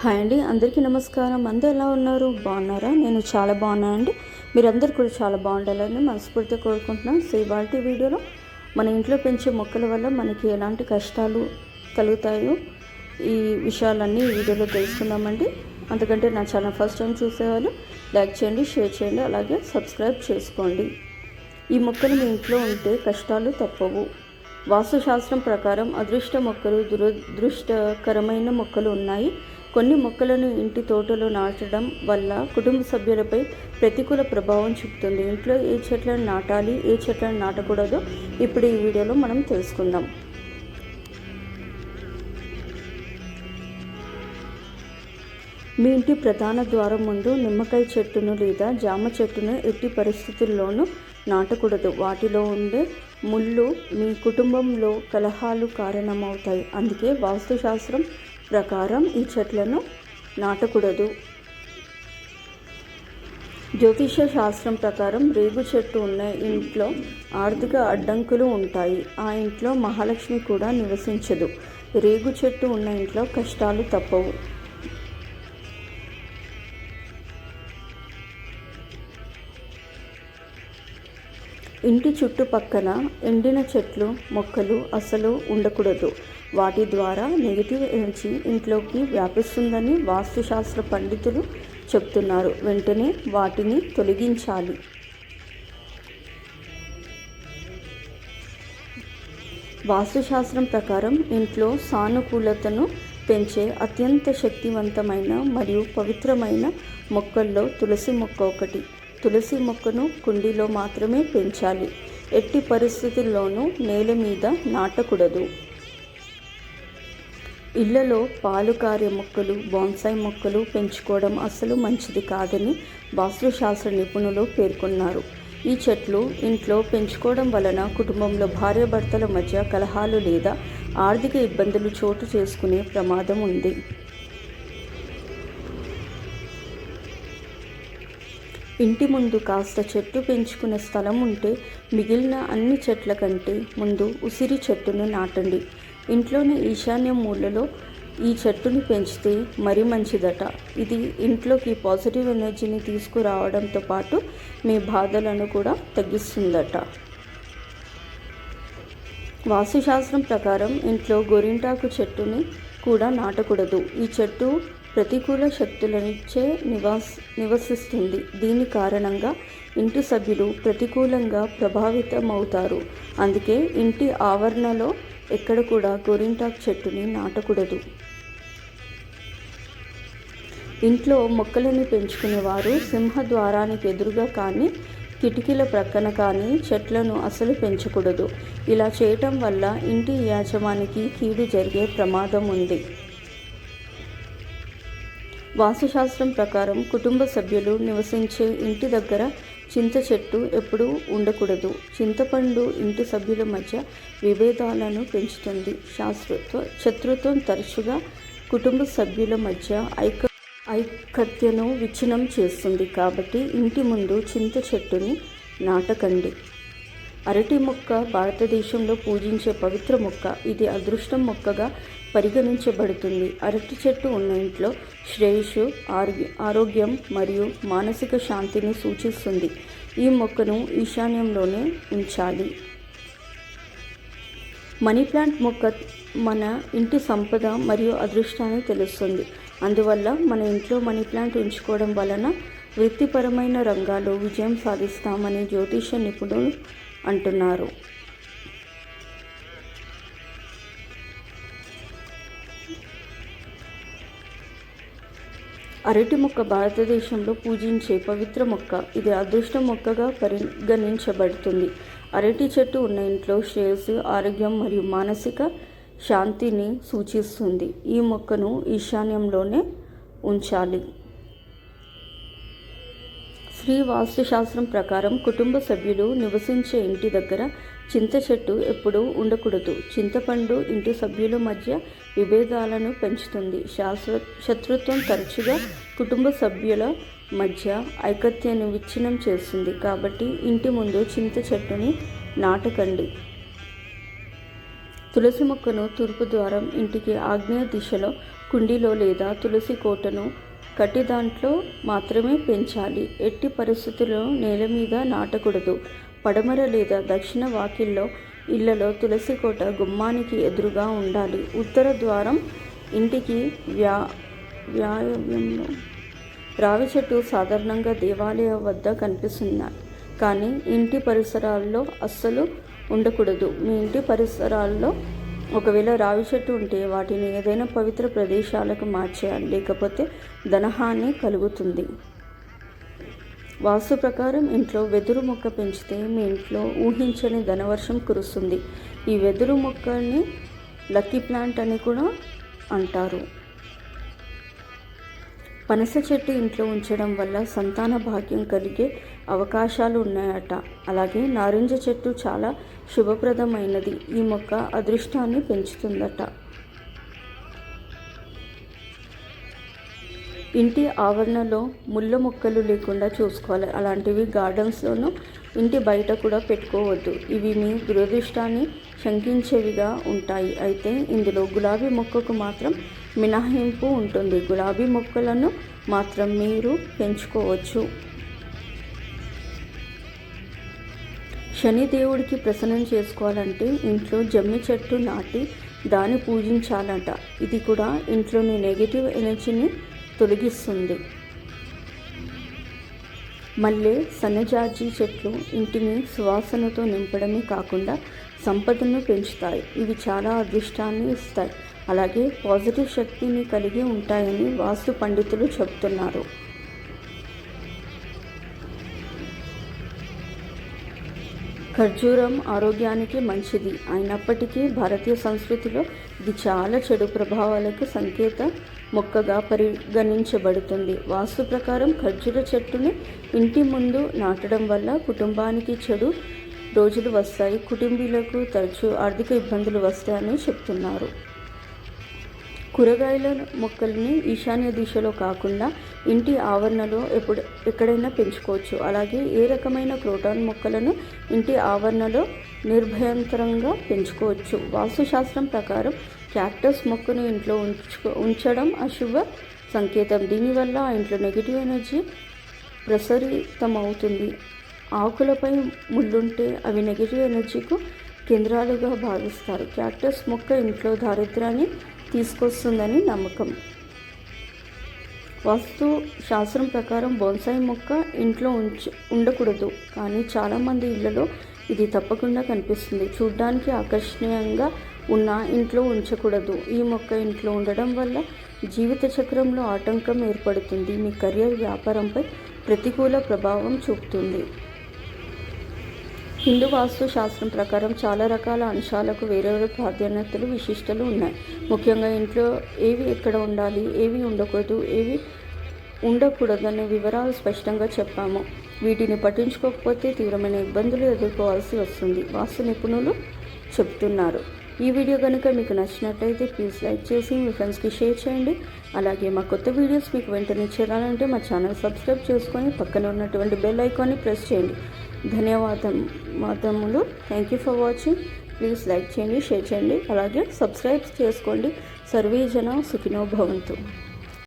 Hi అండి అందరికీ నమస్కారం. అందరు ఎలా ఉన్నారు? బాగున్నారా? నేను చాలా బాగున్నానండి. మీరందరూ కూడా చాలా బాగుండాలని మనస్ఫూర్తిగా కోరుకుంటున్నాను. సో ఇవాళ వీడియోలో మన ఇంట్లో పెంచే మొక్కల వల్ల మనకి ఎలాంటి కష్టాలు కలుగుతాయో ఈ విషయాలన్నీ ఈ వీడియోలో తెలుసుకుందామండి. అందుకంటే నా ఛానల్ ఫస్ట్ టైం చూసేవాళ్ళు లైక్ చేయండి షేర్ చేయండి అలాగే సబ్స్క్రైబ్ చేసుకోండి. ఈ మొక్కలు మీ ఇంట్లో ఉంటే కష్టాలు తప్పవు. వాస్తుశాస్త్రం ప్రకారం అదృష్ట మొక్కలు దురదృష్టకరమైన మొక్కలు ఉన్నాయి. కొన్ని మొక్కలను ఇంటి తోటలో నాటడం వల్ల కుటుంబ సభ్యులపై ప్రతికూల ప్రభావం చూపుతుంది. ఇంట్లో ఏ చెట్లను నాటాలి ఏ చెట్లను నాటకూడదో ఇప్పుడు ఈ వీడియోలో మనం తెలుసుకుందాం. మీ ఇంటి ప్రధాన ద్వారం ముందు నిమ్మకాయ చెట్టును లేదా జామ చెట్టును ఎట్టి పరిస్థితుల్లోనూ నాటకూడదు. వాటిలో ఉండే ముళ్ళు మీ కుటుంబంలో కలహాలు కారణమవుతాయి. అందుకే వాస్తుశాస్త్రం ప్రకారం ఈ చెట్లను నాటకూడదు. జ్యోతిష శాస్త్రం ప్రకారం రేగు చెట్టు ఉన్న ఇంట్లో ఆర్థిక అడ్డంకులు ఉంటాయి. ఆ ఇంట్లో మహాలక్ష్మి కూడా నివసించదు. రేగు చెట్టు ఉన్న ఇంట్లో కష్టాలు తప్పవు. ఇంటి చుట్టుపక్కల ఎండిన చెట్లు మొక్కలు అసలు ఉండకూడదు. వాటి ద్వారా నెగిటివ్ ఎనర్జీ ఇంట్లోకి వ్యాపిస్తుందని వాస్తుశాస్త్ర పండితులు చెప్తున్నారు. వెంటనే వాటిని తొలగించాలి. వాస్తుశాస్త్రం ప్రకారం ఇంట్లో సానుకూలతను పెంచే అత్యంత శక్తివంతమైన మరియు పవిత్రమైన మొక్కల్లో తులసి మొక్క ఒకటి. తులసి మొక్కను కుండీలో మాత్రమే పెంచాలి. ఎట్టి పరిస్థితుల్లోనూ నేల మీద నాటకూడదు. ఇళ్ళలో పాలుకారే మొక్కలు బాన్సాయి మొక్కలు పెంచుకోవడం అసలు మంచిది కాదని వాస్తుశాస్త్ర నిపుణులు పేర్కొన్నారు. ఈ చెట్లు ఇంట్లో పెంచుకోవడం వలన కుటుంబంలో భార్యాభర్తల మధ్య కలహాలు లేదా ఆర్థిక ఇబ్బందులు చోటు చేసుకునే ప్రమాదం ఉంది. ఇంటి ముందు కాస్త చెట్టు పెంచుకునే స్థలం ఉంటే మిగిలిన అన్ని చెట్ల కంటే ముందు ఉసిరి చెట్టును నాటండి. ఇంట్లోని ఈశాన్య మూలలో ఈ చెట్టుని పెంచితే మరి మంచిదట. ఇది ఇంట్లోకి పాజిటివ్ ఎనర్జీని తీసుకురావడంతో పాటు మీ బాధలను కూడా తగ్గిస్తుందట. వాస్తుశాస్త్రం ప్రకారం ఇంట్లో గోరింటాకు చెట్టుని కూడా నాటకూడదు. ఈ చెట్టు ప్రతికూల శక్తులనిచ్చే నివాస్ నివసిస్తుంది. దీని కారణంగా ఇంటి సభ్యులు ప్రతికూలంగా ప్రభావితమవుతారు. అందుకే ఇంటి ఆవరణలో ఎక్కడ కూడా గోరింటాక్ చెట్టుని నాటకూడదు. ఇంట్లో మొక్కలను పెంచుకునేవారు సింహద్వారానికి ఎదురుగా కానీ కిటికీల ప్రక్కన కానీ చెట్లను అసలు పెంచకూడదు. ఇలా చేయటం వల్ల ఇంటి యాజమానికి కీడు జరిగే ప్రమాదం ఉంది. వాస్తుశాస్త్రం ప్రకారం కుటుంబ సభ్యులు నివసించే ఇంటి దగ్గర చింత చెట్టు ఎప్పుడూ ఉండకూడదు. చింతపండు ఇంటి సభ్యుల మధ్య విభేదాలను పెంచుతుంది. శాస్త్రత్వ శత్రుత్వం తరచుగా కుటుంబ సభ్యుల మధ్య ఐక ఐకత్యను విచ్ఛిన్నం చేస్తుంది. కాబట్టి ఇంటి ముందు చింత చెట్టుని నాటకండి. అరటి మొక్క భారతదేశంలో పూజించే పవిత్ర మొక్క. ఇది అదృష్టం మొక్కగా పరిగణించబడుతుంది. అరటి చెట్టు ఉన్న ఇంట్లో శ్రేయస్సు ఆరోగ్యం మరియు మానసిక శాంతిని సూచిస్తుంది. ఈ మొక్కను ఈశాన్యంలోనే ఉంచాలి. మనీ ప్లాంట్ మొక్క మన ఇంటి సంపద మరియు అదృష్టాన్ని తెలుస్తుంది. అందువల్ల మన ఇంట్లో మనీ ప్లాంట్ ఉంచుకోవడం వలన వృత్తిపరమైన రంగాల్లో విజయం సాధిస్తామని జ్యోతిష నిపుణులు అంటున్నారు. అరటి మొక్క భారతదేశంలో పూజించే పవిత్ర మొక్క. ఇది అదృష్ట మొక్కగా పరిగణించబడుతుంది. అరటి చెట్టు ఉన్న ఇంట్లో శ్రేయస్సు ఆరోగ్యం మరియు మానసిక శాంతిని సూచిస్తుంది. ఈ మొక్కను ఈశాన్యంలోనే ఉంచాలి. శ్రీ వాస్తుశాస్త్రం ప్రకారం కుటుంబ సభ్యులు నివసించే ఇంటి దగ్గర చింత చెట్టు ఎప్పుడూ ఉండకూడదు. చింతపండు ఇంటి సభ్యుల మధ్య విభేదాలను పెంచుతుంది. శాస్త్ర శత్రుత్వం తరచుగా కుటుంబ సభ్యుల మధ్య ఐకత్యాన్ని విచ్ఛిన్నం చేస్తుంది. కాబట్టి ఇంటి ముందు చింత చెట్టుని నాటకండి. తులసి మొక్కను తూర్పు ద్వారం ఇంటికి ఆగ్నేయ దిశలో కుండీలో లేదా తులసి కోటను కట్టి దాంట్లో మాత్రమే పెంచాలి. ఎట్టి పరిస్థితుల్లో నేల మీద నాటకూడదు. పడమర లేదా దక్షిణ వాకిల్లో ఇళ్ళలో తులసి కోట గుమ్మానికి ఎదురుగా ఉండాలి. ఉత్తర ద్వారం ఇంటికి వ్యా వ్యాయవ్యంలో రావి చెట్టు సాధారణంగా దేవాలయం వద్ద కనిపిస్తున్నాయి కానీ ఇంటి పరిసరాల్లో అస్సలు ఉండకూడదు. మీ ఇంటి పరిసరాల్లో ఒకవేళ రావి చెట్టు ఉంటే వాటిని ఏదైనా పవిత్ర ప్రదేశాలకు మార్చేయాలి లేకపోతే ధనహాని కలుగుతుంది. వాస్తు ప్రకారం ఇంట్లో వెదురు మొక్క పెంచితే మీ ఇంట్లో ఊహించని ధనవర్షం కురుస్తుంది. ఈ వెదురు మొక్కని లక్కీ ప్లాంట్ అని కూడా అంటారు. పనస చెట్టు ఇంట్లో ఉంచడం వల్ల సంతాన భాగ్యం కలిగే అవకాశాలు ఉన్నాయట. అలాగే నారింజ చెట్టు చాలా శుభప్రదమైనది. ఈ మొక్క అదృష్టాన్ని పెంచుతుందట. ఇంటి ఆవరణలో ముళ్ళ మొక్కలు లేకుండా చూసుకోవాలి. అలాంటివి గార్డెన్స్లోనూ ఇంటి బయట కూడా పెట్టుకోవద్దు. ఇవి మీ దురదృష్టాన్ని శంకించేవిగా ఉంటాయి. అయితే ఇందులో గులాబీ మొక్కకు మాత్రం మినహాయింపు ఉంటుంది. గులాబీ మొక్కలను మాత్రం మీరు పెంచుకోవచ్చు. శనిదేవుడికి ప్రసన్నం చేసుకోవాలంటే ఇంట్లో జమ్మి చెట్టు నాటి దాన్ని పూజించాలంట. ఇది కూడా ఇంట్లోని నెగిటివ్ ఎనర్జీని తొలగిస్తుంది. మళ్ళీ సన్నజాజి చెట్లు ఇంటిని సువాసనతో నింపడమే కాకుండా సంపదను పెంచుతాయి. ఇవి చాలా అదృష్టాన్ని ఇస్తాయి. అలాగే పాజిటివ్ శక్తిని కలిగి ఉంటాయని వాస్తు పండితులు చెబుతున్నారు ఖర్జూరం ఆరోగ్యానికి మంచిది. అయినప్పటికీ భారతీయ సంస్కృతిలో ఇది చాలా చెడు ప్రభావాలకు సంకేత మొక్కగా పరిగణించబడుతుంది. వాస్తు ప్రకారం ఖర్జూర చెట్టుని ఇంటి ముందు నాటడం వల్ల కుటుంబానికి చెడు రోజులు వస్తాయి. కుటుంబీలకు తరచూ ఆర్థిక ఇబ్బందులు వస్తాయని చెప్తున్నారు. కూరగాయల మొక్కల్ని ఈశాన్య దిశలో కాకుండా ఇంటి ఆవరణలో ఎప్పుడు ఎక్కడైనా పెంచుకోవచ్చు. అలాగే ఏ రకమైన క్రోటాన్ మొక్కలను ఇంటి ఆవరణలో నిర్భయంతరంగా పెంచుకోవచ్చు? వాస్తుశాస్త్రం ప్రకారం క్యాక్టస్ మొక్కను ఇంట్లో ఉంచుకో ఉంచడం అశుభ సంకేతం. దీనివల్ల ఆ ఇంట్లో నెగిటివ్ ఎనర్జీ ప్రసరితమవుతుంది. ఆకులపై ముళ్ళుంటే అవి నెగిటివ్ ఎనర్జీకు కేంద్రాలుగా భావిస్తారు. క్యాక్టస్ మొక్క ఇంట్లో దారిద్ర్యాన్ని తీసుకొస్తుందని నమ్మకం. వాస్తు శాస్త్రం ప్రకారం బోన్సాయి మొక్క ఇంట్లో ఉంచ ఉండకూడదు. కానీ చాలామంది ఇళ్ళలో ఇది తప్పకుండా కనిపిస్తుంది. చూడ్డానికి ఆకర్షణీయంగా ఉన్న ఇంట్లో ఉంచకూడదు. ఈ మొక్క ఇంట్లో ఉండడం వల్ల జీవిత చక్రంలో ఆటంకం ఏర్పడుతుంది. మీ కెరియర్ వ్యాపారంపై ప్రతికూల ప్రభావం చూపుతుంది. హిందూ వాస్తు శాస్త్రం ప్రకారం చాలా రకాల అంశాలకు వేరే ప్రాధాన్యతలు విశిష్టలు ఉన్నాయి. ముఖ్యంగా ఇంట్లో ఏవి ఎక్కడ ఉండాలి ఏవి ఉండకూడదు ఏవి ఉండకూడదు అనే వివరాలు స్పష్టంగా చెప్పాము. వీటిని పట్టించుకోకపోతే తీవ్రమైన ఇబ్బందులు ఎదుర్కోవాల్సి వస్తుంది వాస్తు నిపుణులు చెప్తున్నారు. ఈ వీడియో కనుక మీకు నచ్చినట్లయితే ప్లీజ్ లైక్ చేసి మీ ఫ్రెండ్స్కి షేర్ చేయండి. అలాగే మా కొత్త వీడియోస్ మీకు వెంటనే చేరాలంటే మా ఛానల్ సబ్స్క్రైబ్ చేసుకొని పక్కన ఉన్నటువంటి బెల్ ఐకాన్ని ప్రెస్ చేయండి. ధన్యవాదం మాధములు thank you for watching please like చేయండి షేర్ చేయండి. అలాగే సబ్స్క్రైబ్ చేసుకోండి. సర్వీజన సుఖినో భవంతు.